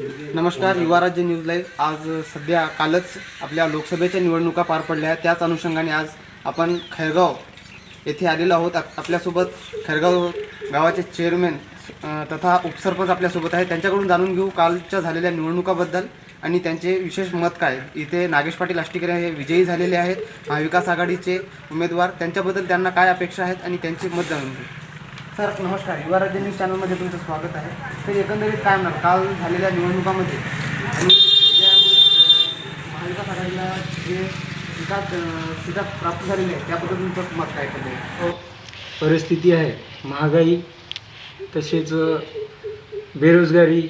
नमस्कार युवा राज्य न्यूज लाईव्ह. आज सध्या कालच आपल्या लोकसभेच्या निवडणुका पार पडल्या. आहेत त्याच अनुषंगाने आज आपण खैरगाव येथे आलेलो आहोत. आप- आपल्यासोबत खैरगाव गावाचे चेअरमॅन तथा उपसरपंच आपल्यासोबत आहेत. त्यांच्याकडून जाणून घेऊ कालच्या झालेल्या निवडणुकाबद्दल आणि त्यांचे विशेष मत काय? इथे नागेश पाटील आष्टीकर हे विजयी झालेले आहेत. महाविकास आघाडीचे उमेदवार. त्यांच्याबद्दल त्यांना काय अपेक्षा आहेत आणि त्यांचे मत जाणून घेऊ. सर नमस्कार. युवा राज्य न्यूज चॅनलमध्ये तुमचं स्वागत आहे. तर एकंदरीत काय म्हणणार काल झालेल्या निवडणुकामध्ये आणि ज्या महाविकास आघाडीला जे सीटा सीटा प्राप्त झालेल्या आहेत त्याबद्दल तुमचं मत काय एकंदरीत हो. परिस्थिती आहे. महागाई तसेच बेरोजगारी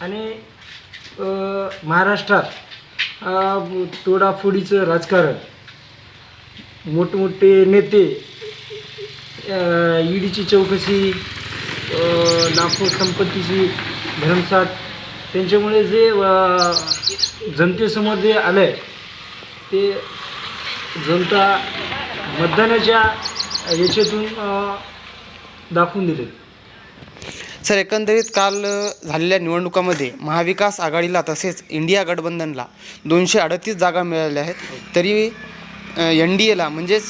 आणि महाराष्ट्रात तोडाफोडीचं राजकारण. मोठमोठे नेते ईडीची चौकशी लाखो संपत्तीची भरमसाठ त्यांच्यामुळे जे जनतेसमोर जे आलं आहे ते जनता मतदानाच्या याच्यातून दाखवून दिले सर एकंदरीत काल झालेल्या निवडणुकामध्ये महाविकास आघाडीला तसेच इंडिया गठबंधनला दोनशे अडतीस जागा मिळाल्या आहेत. तरी एन डी एला म्हणजेच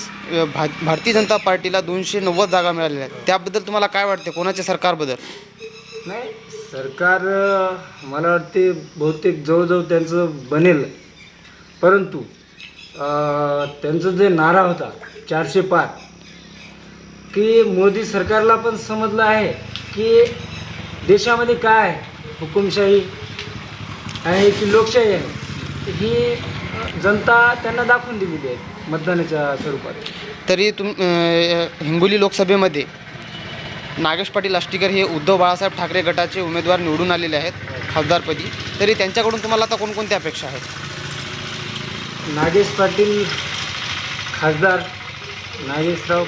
भा भारतीय जनता पार्टीला दोनशे नव्वद जागा मिळालेल्या आहेत. त्याबद्दल तुम्हाला काय वाटते? कोणाच्या सरकारबद्दल? नाही सरकार मला वाटते बहुतेक जवळजवळ त्यांचं बनेल. परंतु त्यांचं त्यांचा जे नारा होता चारशे पाच की मोदी सरकारला पण समजलं आहे की देशामध्ये काय आहे? हुकुमशाही आहे की लोकशाही आहे? ही जनता त्यांना दाखवून दिलेली आहे मतदानाच्या स्वरूपात. तरी तुम अ, हिंगोली लोकसभेमध्ये नागेश पाटील आष्टीकर हे उद्धव बाळासाहेब ठाकरे गटाचे उमेदवार निवडून आलेले आहेत खासदारपदी. तरी त्यांच्याकडून तुम्हाला आता कोणकोणत्या अपेक्षा आहेत? नागेश पाटील खासदार नागेशराव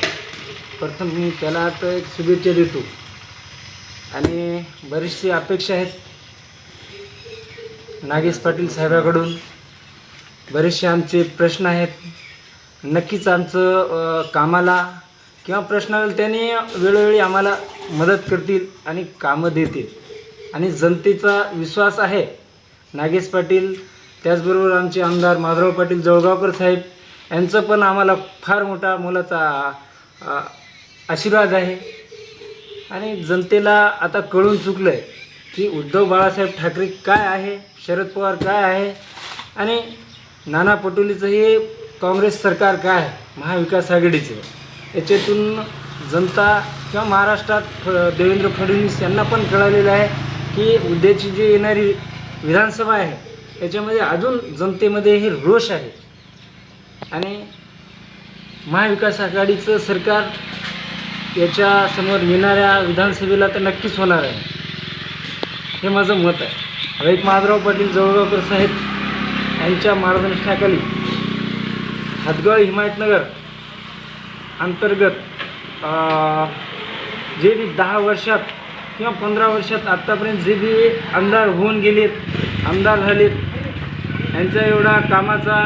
प्रथम मी त्याला तर एक शुभेच्छा देतो. आणि बरीचशी अपेक्षा आहेत नागेश पाटील साहेबाकडून. बरेचसे आमचे प्रश्न आहेत. नक्कीच आमचं कामाला किंवा प्रश्नाला त्याने वेळोवेळी आम्हाला मदत करतील आणि कामं देतील. आणि जनतेचा विश्वास आहे. नागेश पाटील त्याचबरोबर आमचे आमदार माधवराव पाटील जळगावकर साहेब यांचं पण आम्हाला फार मोठा मोलाचा आशीर्वाद आहे. आणि जनतेला आता कळून चुकलं आहे की उद्धव बाळासाहेब ठाकरे काय आहे शरद पवार काय आहे आणि नाना पटोलेचं हे काँग्रेस सरकार काय? आहे महाविकास आघाडीचं. याच्यातून जनता किंवा महाराष्ट्रात फ- देवेंद्र फडणवीस यांना पण कळालेलं आहे की उद्याची जी येणारी विधानसभा आहे याच्यामध्ये अजून जनतेमध्ये हे रोष आहे. आणि महाविकास आघाडीचं सरकार याच्यासमोर येणाऱ्या विधानसभेला तर नक्कीच होणार आहे. हे माझं मत आहे. एक माधवराव पाटील जवळगावकर साहेब यांच्या मार्गदर्शनाखाली हातगाव हिमायतनगर अंतर्गत जे बी दहा वर्षात किंवा पंधरा वर्षात आत्तापर्यंत जे बी आमदार होऊन गेलेत आमदार झालेत यांचा एवढा कामाचा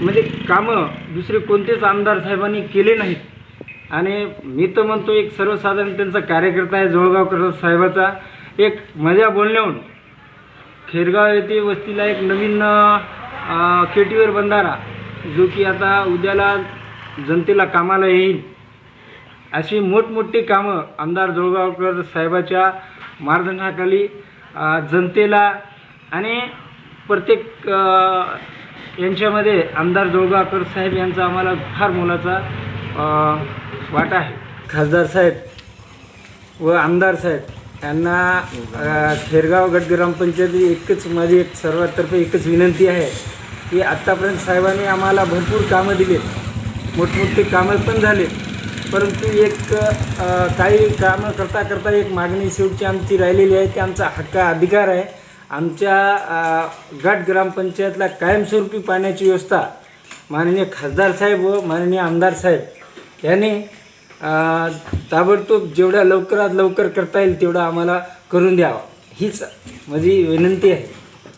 म्हणजे कामं दुसरे कोणतेच आमदार साहेबांनी केले नाहीत. आणि मी तर म्हणतो एक सर्वसाधारण त्यांचा कार्यकर्ता आहे जवळगावकर साहेबाचा. एक मजा बोलण्याहून खेरगाव येथे वस्तीला एक नवीन केटीवर बंधारा जो की आता उद्याला जनतेला कामाला येईल. अशी मोठमोठी कामं आमदार जळगावकर साहेबाच्या मार्गदर्शनाखाली जनतेला आणि प्रत्येक यांच्यामध्ये आमदार जळगावकर साहेब यांचा आम्हाला फार मोलाचा वाटा आहे. खासदार साहेब व आमदार साहेब. यांना खेरगाव गट ग्रामपंचायत एकच माझी एक सर्वातर्फे एकच विनंती आहे की आत्तापर्यंत साहेबांनी आम्हाला भरपूर कामं दिलीत. मोठमोठे कामं पण झाले परंतु एक काही कामं करता करता एक मागणी शेवटची आमची राहिलेली आहे ती आमचा हक्क अधिकार आहे. आमच्या गट ग्रामपंचायतला कायमस्वरूपी पाण्याची व्यवस्था माननीय खासदार साहेब व माननीय आमदार साहेब यांनी ताबडतोब जेवढ्या लवकरात लवकर करता येईल तेवढं आम्हाला करून द्यावं. हीच माझी विनंती आहे.